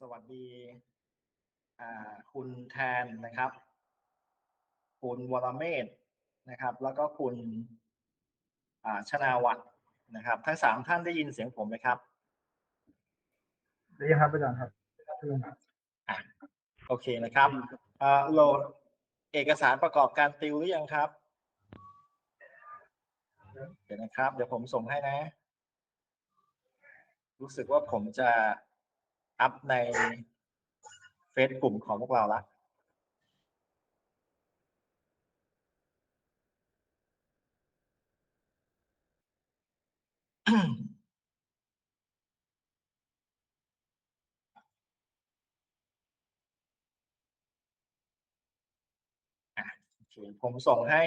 สวัสดีอ่าคุณแทนนะครับ คุณวรเมธนะครับ แล้วก็คุณอ่าชนาวัฒน์นะครับ ทั้งสามท่านได้ยินเสียงผมไหมครับได้ยินครับอาจารย์ครับได้ยินครับอะโอเคนะครับอ่าโหลดเอกสารประกอบการติวหรือยังครับ เดี๋ยวนะครับ เดี๋ยวผมส่งให้นะ รู้สึกว่าผมจะ อัพในเฟซกลุ่มของพวกเราละผมส่งให้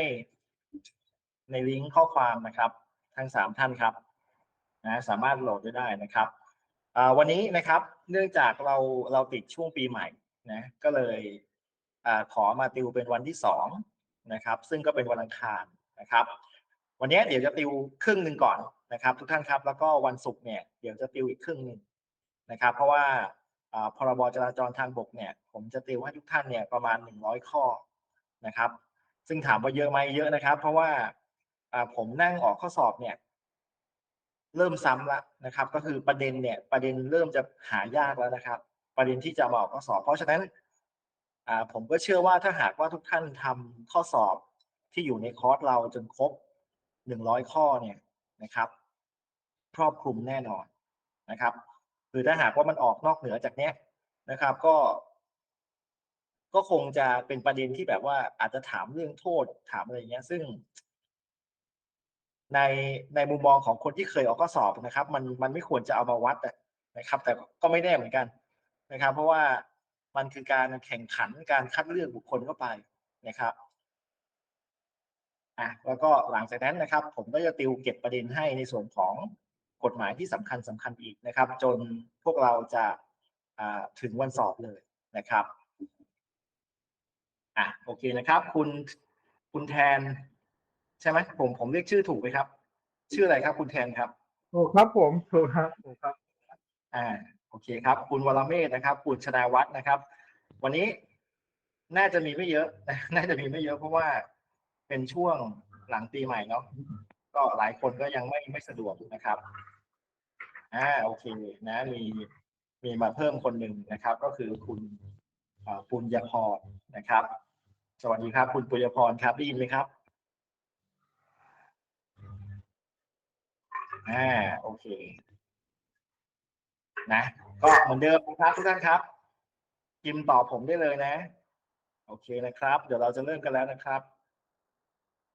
ในลิงก์ข้อความนะครับ ทั้งสามท่านครับนะสามารถโหลดได้นะครับ วันนี้นะครับเนื่องจากเราเราติดช่วงปีใหม่นะก็เลยอขอมาติวเป็นวันที่สองนะครับ ซึ่งก็เป็นวันอังคารนะครับ วันนี้เดี๋ยวจะติวครึ่งหนึ่งก่อนนะครับ ทุกท่านครับแล้วก็วันศุกร์เนี่ยเดี๋ยวจะติวอีกครึ่งหนึ่งนะครับ เพราะว่าพรบจราจรทางบกเนี่ย ผมจะติวให้ทุกท่านเนี่ยประมาณหนึ่งร้อยข้อนะครับ ซึ่งถามว่าเยอะไหมเยอะนะครับ เพราะว่าผมนั่งออกข้อสอบเนี่ย เริ่มซ้ำละนะครับ ก็คือประเด็นเนี่ยประเด็นเริ่มจะหายากแล้วนะครับ ประเด็นที่จะมาออกข้อสอบ เพราะฉะนั้นอ่าผมก็เชื่อว่าถ้าหากว่าทุกท่านทำข้อสอบที่อยู่ในคอร์สเราจนครบหนึ่งร้อยข้อเนี่ยนะครับ ครอบคลุมแน่นอนนะครับคือถ้าหากว่ามันออกนอกเหนือจากเนี้ยนะครับ ก็ ก็คงจะเป็นประเด็นที่แบบว่าอาจจะถามเรื่องโทษถามอะไรเงี้ย ซึ่ง ในในมุมมองของคนที่เคยออกข้อสอบนะครับ มันมันไม่ควรจะเอามาวัดนะครับ แต่ก็ไม่แน่เหมือนกันนะครับ เพราะว่ามันคือการแข่งขันการคัดเลือกบุคคลเข้าไปนะครับอะแล้วก็หลังจากนั้นนะครับ ผมก็จะติวเก็บประเด็นให้ในส่วนของกฎหมายที่สำคัญสำคัญอีกนะครับ จนพวกเราจะอ่าถึงวันสอบเลยนะครับอะโอเคนะครับ คุณคุณแทน ใช่ไหมผมผมเรียกชื่อถูกไหมครับ ชื่ออะไรครับ คุณแทนครับถูกครับผมถูกครับถูกครับ อ่าโอเคครับ คุณวรเมธนะครับ คุณชนาวัฒน์นะครับ วันนี้น่าจะมีไม่เยอะ น่าจะมีไม่เยอะเพราะว่าเป็นช่วงหลังปีใหม่เนาะก็หลายคนก็ยังไม่ไม่สะดวกนะครับอ่าโอเคนะ มีมีมาเพิ่มคนหนึ่งนะครับ ก็คือคุณอ่าปุญญพรนะครับ สวัสดีครับ คุณปุญญพรครับได้ยินไหมครับ อ่าโอเค นะ ก็เหมือนเดิมนะครับทุกท่านครับพิมพ์ตอบผมได้เลยนะ โอเคนะครับ เดี๋ยวเราจะเริ่มกันแล้วนะครับ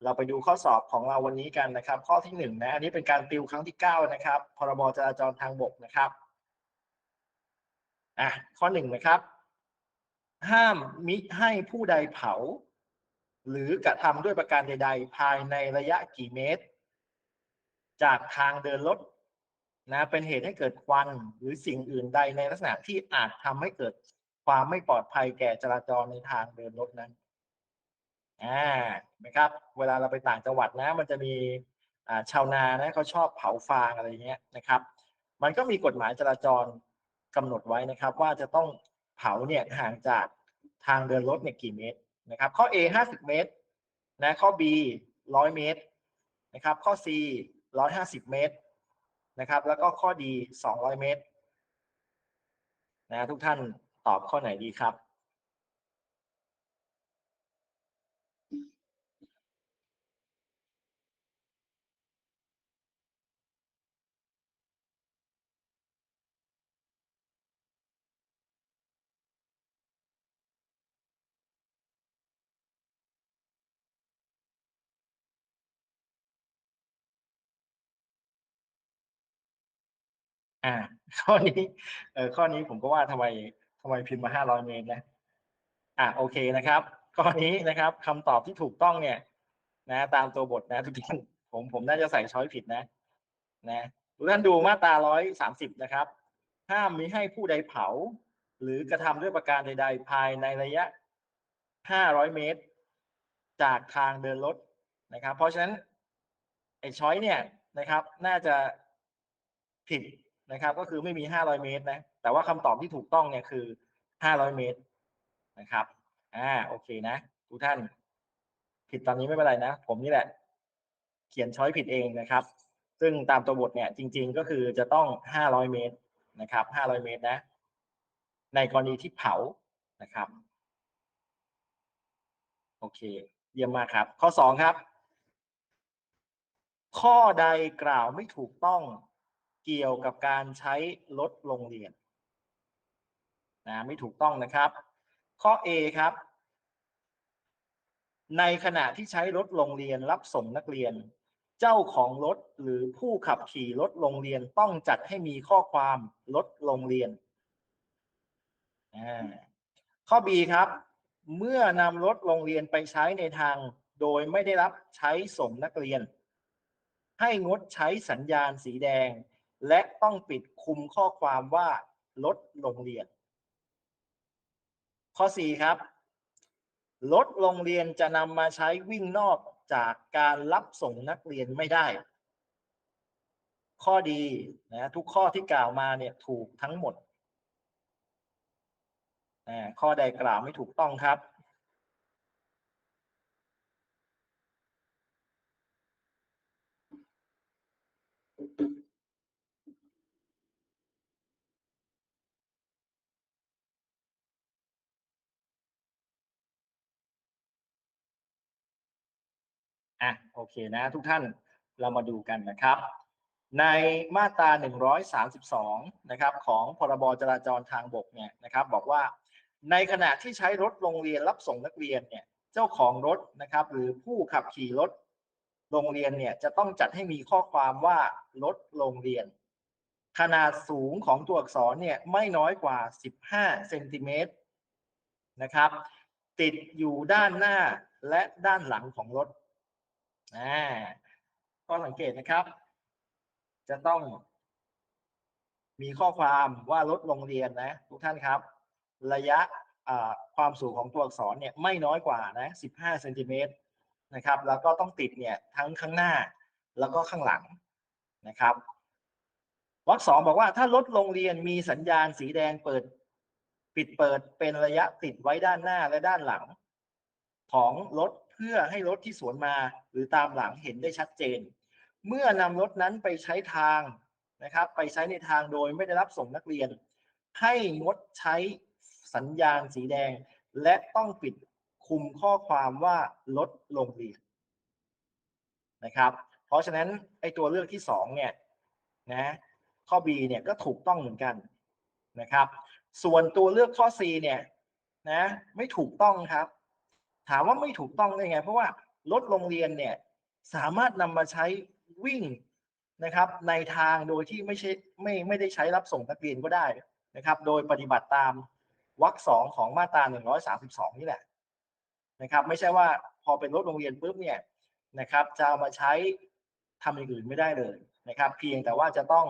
เราไปดูข้อสอบของเราวันนี้กันนะครับ ข้อที่หนึ่งนะ อันนี้เป็นการติวครั้งที่เก้านะครับ พรบจราจรทางบกนะครับ อะ ข้อหนึ่งนะครับ ห้ามมิให้ผู้ใดเผา หรือกระทำด้วยประการใด ๆ ภายในระยะกี่เมตร จากทางเดินรถนะเป็นเหตุให้เกิดควันหรือสิ่งอื่นใดในลักษณะที่อาจทำให้เกิดความไม่ปลอดภัยแก่จราจรในทางเดินรถนั้นอ่านะครับ เวลาเราไปต่างจังหวัดนะ มันจะมีอ่าชาวนานะเขาชอบเผาฟางอะไรเงี้ยนะครับ มันก็มีกฎหมายจราจรกำหนดไว้นะครับ ว่าจะต้องเผาเนี่ยห่างจากทางเดินรถเนี่ยกี่เมตรนะครับ ข้อ A 50 เมตรนะข้อ B 100 เมตรนะครับ ข้อ C 150 เมตรนะครับ แล้วก็ข้อดี 200 เมตรนะทุกท่านตอบข้อไหนดีครับ อ่า ข้อนี้เออข้อนี้ผมก็ว่าทำไมทำไมพิมพ์มาห้าร้อยเมตรนะอ่าโอเคนะครับข้อนี้นะครับคำตอบที่ถูกต้องเนี่ย นะ ตามตัวบทนะทุกท่านผมผมน่าจะใส่ช้อยผิดนะ นะทุกท่านดูมาตราร้อยสามสิบนะครับ ห้ามมิให้ผู้ใดเผา หรือกระทำด้วยประการใด ๆ ภายในระยะห้าร้อยเมตร จากทางเดินรถนะครับ เพราะฉะนั้นไอ้ช้อยเนี่ยนะครับ น่าจะผิด นะครับ ก็คือไม่มีห้าร้อยเมตรนะ แต่ว่าคำตอบที่ถูกต้องเนี่ยคือ 500 เมตรนะครับ อ่า โอเคนะทุกท่าน ผิดตอนนี้ไม่เป็นไรนะ ผมนี่แหละ เขียนช้อยผิดเองนะครับ ซึ่งตามตัวบทเนี่ยจริง ๆ ก็คือจะต้อง 500 เมตรนะครับ 500 เมตรนะ ในกรณีที่เผานะครับ โอเค เยี่ยมมากครับ ข้อสองครับ ข้อใดกล่าวไม่ถูกต้อง เกี่ยวกับการใช้รถโรงเรียนนะไม่ถูกต้องนะครับ ข้อ A ครับ ในขณะที่ใช้รถโรงเรียนรับส่งนักเรียน เจ้าของรถหรือผู้ขับขี่รถโรงเรียนต้องจัดให้มีข้อความรถโรงเรียน ข้อ B ครับ เมื่อนำรถโรงเรียนไปใช้ในทางโดยไม่ได้รับใช้ส่งนักเรียน ให้งดใช้สัญญาณสีแดง และต้องปิดคุมข้อความว่ารถโรงเรียน ข้อ 4 ครับรถโรงเรียนจะนำมาใช้วิ่งนอกจากการรับส่งนักเรียนไม่ได้ ข้อดีนะทุกข้อที่กล่าวมาเนี่ยถูกทั้งหมดข้อใดกล่าวไม่ถูกต้องครับ อะโอเคนะทุกท่านเรามาดูกันนะครับ ในมาตรา 132 นะครับของพรบจราจรทางบกเนี่ยนะครับ บอกว่าในขณะที่ใช้รถโรงเรียนรับส่งนักเรียนเนี่ยเจ้าของรถนะครับ หรือผู้ขับขี่รถโรงเรียนเนี่ยจะต้องจัดให้มีข้อความว่ารถโรงเรียน ขนาดสูงของตัวอักษรเนี่ยไม่น้อยกว่า 15 เซนติเมตรนะครับ ติดอยู่ด้านหน้าและด้านหลังของรถ อ่าก็สังเกตนะครับ จะต้อง มีข้อความว่ารถโรงเรียนนะทุกท่านครับ ระยะความสูงของตัวอักษรเนี่ยไม่น้อยกว่านะ 15เซนติเมตรนะครับ แล้วก็ต้องติดเนี่ยทั้งข้างหน้าแล้วก็ข้างหลังนะครับวรรคสองบอกว่าถ้ารถโรงเรียนมีสัญญาณสีแดงเปิด ปิดเปิดเป็นระยะติดไว้ด้านหน้าและด้านหลัง ของรถ เพื่อให้รถที่สวนมาหรือตามหลังเห็นได้ชัดเจน เมื่อนำรถนั้นไปใช้ทางนะครับไปใช้ในทางโดยไม่ได้รับส่งนักเรียน ให้งดใช้สัญญาณสีแดง และต้องปิดคุมข้อความว่ารถโรงเรียนนะครับ เพราะฉะนั้นไอ้ตัวเลือกที่สองเนี่ยนะข้อ B เนี่ยก็ถูกต้องเหมือนกันนะครับ ส่วนตัวเลือกข้อ C เนี่ยนะไม่ถูกต้องครับ ถามว่าไม่ถูกต้องได้ไง เพราะว่ารถโรงเรียนเนี่ยสามารถนำมาใช้วิ่งนะครับ ในทางโดยที่ไม่ใช่ไม่ไม่ได้ใช้รับส่งนักเรียนก็ได้นะครับ โดยปฏิบัติตามวรรคสองของมาตรา 132 นี่แหละนะครับ ไม่ใช่ว่าพอเป็นรถโรงเรียนปุ๊บเนี่ยนะครับ จะเอามาใช้ทำอย่างอื่นไม่ได้เลยนะครับ เพียงแต่ว่าจะต้อง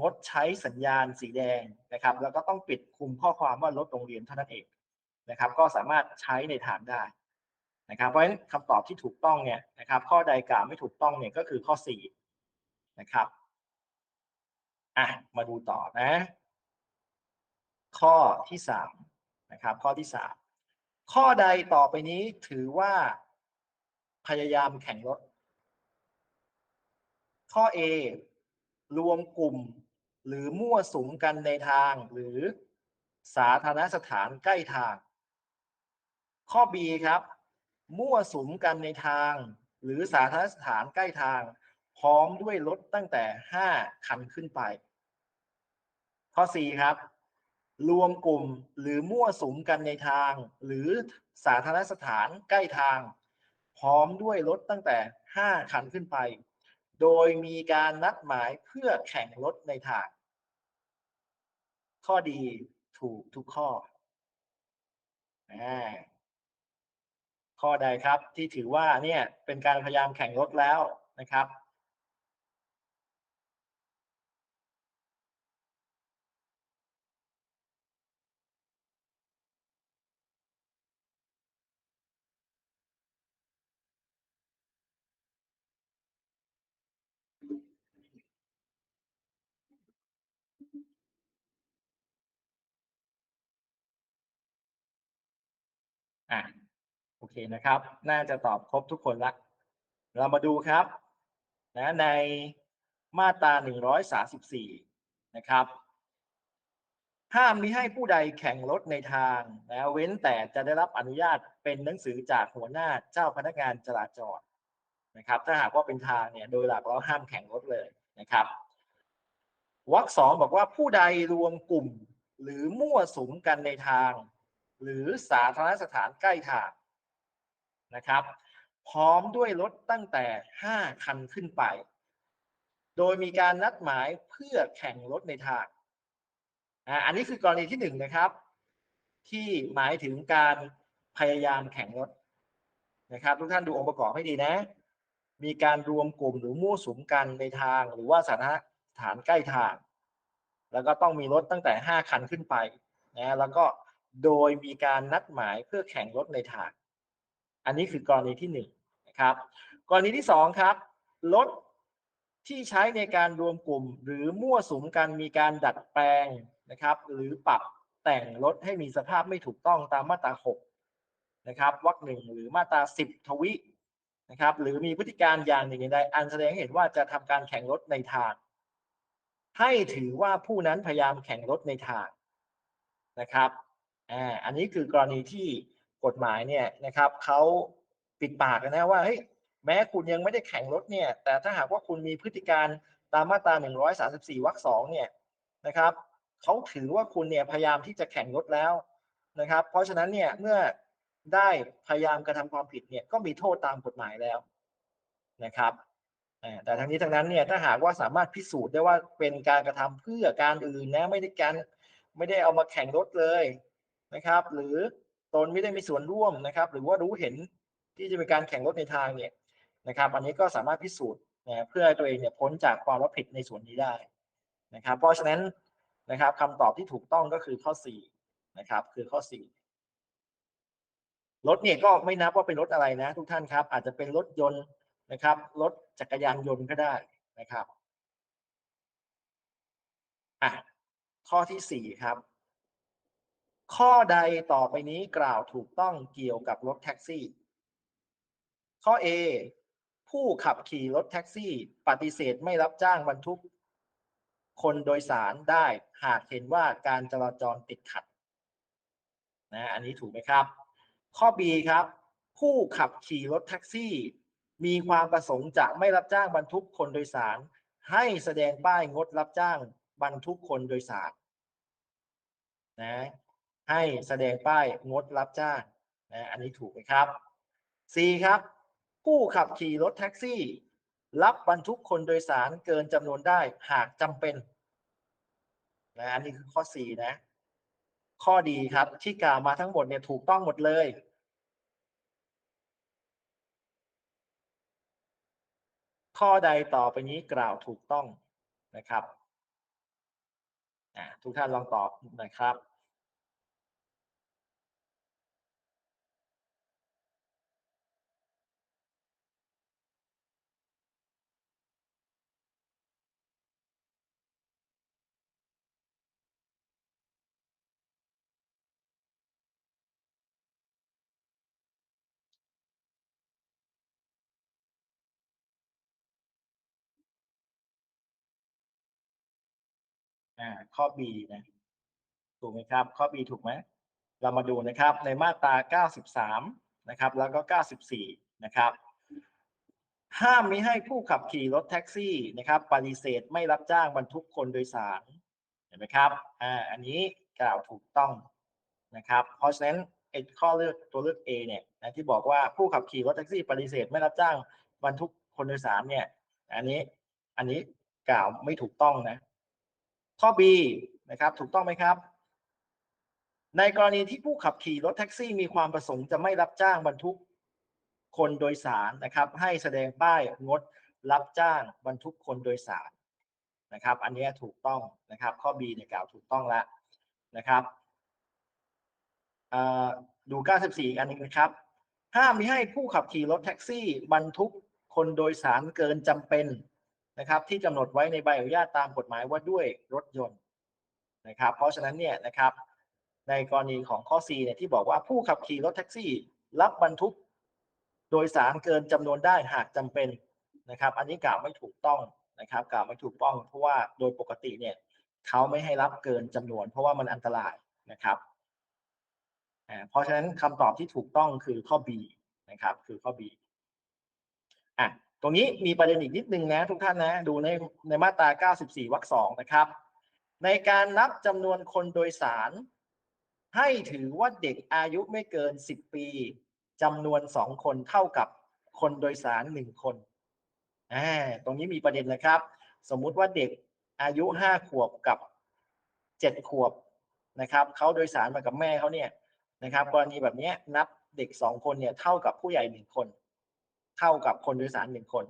งดใช้สัญญาณสีแดงนะครับ แล้วก็ต้องปิดคุมข้อความว่ารถโรงเรียนเท่านั้นเองนะครับ ก็สามารถใช้ในทางได้ นะครับเพราะฉะนั้นคำตอบที่ถูกต้องเนี่ยนะครับ ข้อใดกล่าวไม่ถูกต้องเนี่ยก็คือข้อ4นะครับอะมาดูต่อนะ ข้อที่สามนะครับ ข้อที่สามข้อใดต่อไปนี้ถือว่าพยายามแข่งรถ ข้อ A รวมกลุ่มหรือมั่วสุมกันในทางหรือสาธารณสถานใกล้ทาง ข้อ B ครับ มั่วสุมกันในทาง หรือสาธารณสถานใกล้ทาง พร้อมด้วยรถตั้งแต่ 5 คันขึ้นไป ข้อ 4 ครับ รวมกลุ่มหรือมั่วสุมกันในทาง หรือสาธารณสถานใกล้ทาง พร้อมด้วยรถตั้งแต่ 5 คันขึ้นไป โดยมีการนัดหมายเพื่อแข่งรถในทาง ข้อดีถูกทุกข้ออา ข้อใดครับที่ถือว่าเนี่ยเป็นการพยายามแข่งรถแล้วนะครับ อะ อเคนะครับ น่าจะตอบครบทุกคนละ เรามาดูครับนะในมาตรา134 นะครับ ห้ามมิให้ผู้ใดแข่งรถในทางนะเว้นแต่จะได้รับอนุญาตเป็นหนังสือจากหัวหน้าเจ้าพนักงานจราจรนะครับ ถ้าหากว่าเป็นทางเนี่ยโดยหลักแล้วห้ามแข่งรถเลยนะครับวรรคสองบอกว่าผู้ใดรวมกลุ่มหรือมั่วสุมกันในทาง หรือสาธารณสถานใกล้ทาง นะครับ พร้อมด้วยรถตั้งแต่ 5 คันขึ้นไป โดยมีการนัดหมายเพื่อแข่งรถในทางอ่าอันนี้คือกรณีที่หนึ่งนะครับ ที่หมายถึงการพยายามแข่งรถนะครับ ทุกท่านดูองค์ประกอบให้ดีนะ มีการรวมกลุ่มหรือมั่วสุมกันในทาง หรือว่าสถานสถานใกล้ทาง แล้วก็ต้องมีรถตั้งแต่ห้าคันขึ้นไปนะแล้วก็โดยมีการนัดหมายเพื่อแข่งรถในทาง อันนี้คือกรณีที่หนึ่งนะครับกรณีที่สองครับรถที่ใช้ในการรวมกลุ่ม หรือมั่วสุมกันมีการดัดแปลงนะครับหรือปรับแต่งรถให้มีสภาพไม่ถูกต้องตามมาตรา 6 นะครับวรรคหนึ่งหรือมาตรา 10 ทวินะครับหรือมีพฤติการอย่างหนึ่งอย่างใดอันแสดงให้เห็นว่าจะทำการแข่งรถในทาง ให้ถือว่าผู้นั้นพยายามแข่งรถในทางนะครับอ่าอันนี้คือกรณีที่ กฎหมายเนี่ยนะครับเขาปิดปากนะว่าเฮ้ยแม้คุณยังไม่ได้แข่งรถเนี่ย แต่ถ้าหากว่าคุณมีพฤติการตามมาตรา 134วรรคสองเนี่ยนะครับเขาถือว่าคุณเนี่ยพยายามที่จะแข่งรถแล้วนะครับ เพราะฉะนั้นเนี่ยเมื่อได้พยายามกระทำความผิดเนี่ยก็มีโทษตามกฎหมายแล้วนะครับแต่ทั้งนี้ทั้งนั้นเนี่ยถ้าหากว่าสามารถพิสูจน์ได้ว่าเป็นการกระทำเพื่อการอื่นนะไม่ได้การไม่ได้เอามาแข่งรถเลยนะครับ หรือ ตนไม่ได้มีส่วนร่วมนะครับ หรือว่ารู้เห็นที่จะมีการแข่งรถในทางเนี่ยนะครับ อันนี้ก็สามารถพิสูจน์นะเพื่อให้ตัวเองเนี่ยพ้นจากความรับผิดในส่วนนี้ได้นะครับ เพราะฉะนั้นนะครับคำตอบที่ถูกต้องก็คือข้อ4นะครับ คือข้อ 4 รถเนี่ยก็ไม่นับว่าเป็นรถอะไรนะ ทุกท่านครับ อาจจะเป็นรถยนต์นะครับรถจักรยานยนต์ก็ได้นะครับอะข้อที่สี่ครับ ข้อใดต่อไปนี้กล่าวถูกต้องเกี่ยวกับรถแท็กซี่ ข้อ A ผู้ขับขี่รถแท็กซี่ ปฏิเสธไม่รับจ้างบรรทุก คนโดยสารได้หากเห็นว่าการจราจรติดขัดนะอันนี้ถูกไหมครับ ข้อ B ครับ ผู้ขับขี่รถแท็กซี่ มีความประสงค์จะไม่รับจ้างบรรทุกคนโดยสาร ให้แสดงป้ายงดรับจ้างบรรทุกคนโดยสารนะ ให้แสดงป้ายงดรับจ้างนะอันนี้ถูกไหมครับ C ครับ ผู้ขับขี่รถแท็กซี่ รับบรรทุกคนโดยสารเกินจำนวนได้หากจำเป็นนะอันนี้คือข้อ4นะ ข้อดีครับที่กล่าวมาทั้งหมดเนี่ยถูกต้องหมดเลยข้อใดต่อไปนี้กล่าวถูกต้องนะครับทุกท่านลองตอบน่อยครับ อ่าข้อ B นะถูกไหมครับ ข้อ B ถูกไหมเรามาดูนะครับในมาตรา 93 นะครับ แล้วก็ 94 นะครับ ห้ามมิให้ผู้ขับขี่รถแท็กซี่นะครับ ปฏิเสธไม่รับจ้างบรรทุกคนโดยสารเห็นไหมครับอ่าอันนี้กล่าวถูกต้องนะครับ เพราะฉะนั้นไอ้ข้อเลือกตัวเลือก A เนี่ยนะที่บอกว่าผู้ขับขี่รถแท็กซี่ปฏิเสธไม่รับจ้างบรรทุกคนโดยสารเนี่ย อันนี้อันนี้กล่าวไม่ถูกต้องนะ ข้อ B นะครับ ถูกต้องไหมครับ ในกรณีที่ผู้ขับขี่รถแท็กซี่มีความประสงค์จะไม่รับจ้างบรรทุกคนโดยสารนะครับ ให้แสดงป้ายงดรับจ้างบรรทุกคนโดยสารนะครับ อันนี้ถูกต้องนะครับ ข้อ B เนี่ยกล่าวถูกต้องแล้วนะครับดู 94 อีกอันนึงนะครับ ห้ามมิให้ผู้ขับขี่รถแท็กซี่ บรรทุกคนโดยสารเกินจำเป็น นะครับที่กำหนดไว้ในใบอนุญาตตามกฎหมายว่าด้วยรถยนต์นะครับ เพราะฉะนั้นเนี่ยนะครับในกรณีของข้อ C เนี่ยที่บอกว่าผู้ขับขี่รถแท็กซี่ รับบรรทุก โดยสารเกินจำนวนได้หากจำเป็นนะครับ อันนี้กล่าวไม่ถูกต้องนะครับ กล่าวไม่ถูกต้อง เพราะว่าโดยปกติเนี่ยเขาไม่ให้รับเกินจำนวน เพราะว่ามันอันตรายนะครับอ่าเพราะฉะนั้นคำตอบที่ถูกต้องคือข้อ B นะครับ คือข้อ B อะ ตรงนี้มีประเด็นอีกนิดนึงนะทุกท่านนะ ดูในในมาตรา 94 วรรคสองนะครับ ในการนับจำนวนคนโดยสาร ให้ถือว่าเด็กอายุไม่เกิน 10 ปีจำนวน 2 คนเท่ากับคนโดยสาร 1 คนอ่าตรงนี้มีประเด็นนะครับ สมมุติว่าเด็กอายุ 5 ขวบกับ 7 ขวบนะครับเขาโดยสารมากับแม่เขาเนี่ยนะครับ กรณีแบบนี้นับเด็ก 2 คนเนี่ยเท่ากับผู้ใหญ่ 1 คน เท่ากับคนโดยสารหนึ่งคน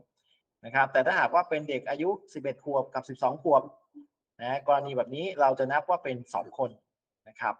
นะครับ แต่ถ้าหากว่าเป็นเด็กอายุ 11 ขวบกับ 12 ขวบนะกรณีแบบนี้เราจะนับว่าเป็น 2 คนนะครับ